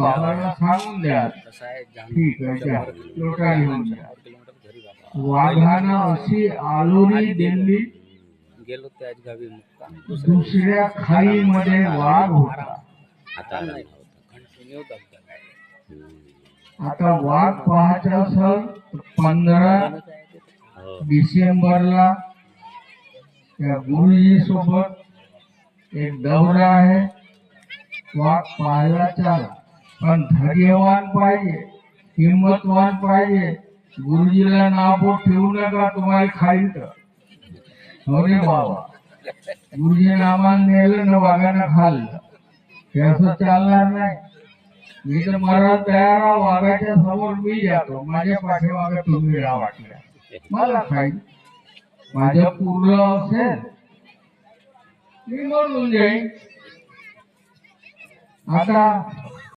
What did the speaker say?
बाबाला सांगून द्या. ठीक आहे लोटा घेऊन द्या. वाघानं अशी आलोरी दिली गेलो त्याच गावी मुक्का दुसऱ्या खाईमध्ये वाघ होता. आता आता वाघ पाहायचा सर पंधरा डिसेंबरला. त्या गुरुजी सोबत एक दौरा आहे. वाघ पाहायला चाला. पण धैर्यवान पाहिजे हिंमतवान पाहिजे. गुरुजीला नापोट ठेवू नका तुम्हाला खाईल तर. बाबा. गुरुजी नामान नेलं ना वाघानं खाल्लं. हे असं चालणार नाही. मी तर मला तयार आहे, वाघाच्या समोर मी जातो. माझ्या पाठीमागे तुम्ही राहा वाटल्या मला खाईल माझ्या पूर्ण असेल. मी म्हणून जाईन. आता